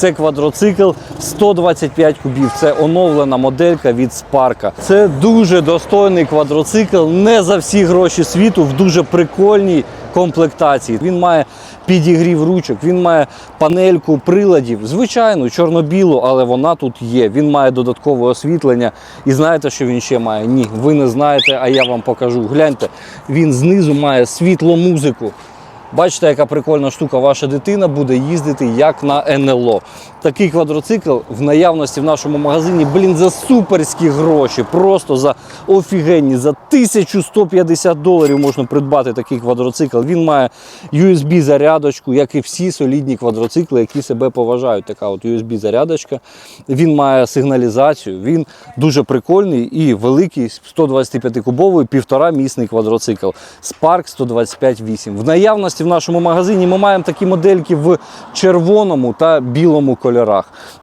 Це квадроцикл 125 кубів. Це оновлена моделька від Спарка. Це дуже достойний квадроцикл, не за всі гроші світу, в дуже прикольній комплектації. Він має підігрів ручок, він має панельку приладів, звичайно, чорно-білу, але вона тут є. Він має додаткове освітлення. І знаєте, що він ще має? Ні, ви не знаєте, а я вам покажу. Гляньте, він знизу має світломузику. Бачите, яка прикольна штука, ваша дитина буде їздити як на НЛО. Такий квадроцикл в наявності в нашому магазині, блін, за суперські гроші. Просто за офігенні, за 1150 доларів можна придбати такий квадроцикл. Він має USB-зарядочку, як і всі солідні квадроцикли, які себе поважають. Така от USB-зарядочка. Він має сигналізацію, він дуже прикольний і великий, 125-кубовий, півтора місний квадроцикл. Spark 125-8. В в нашому магазині ми маємо такі модельки в червоному та білому кольорах.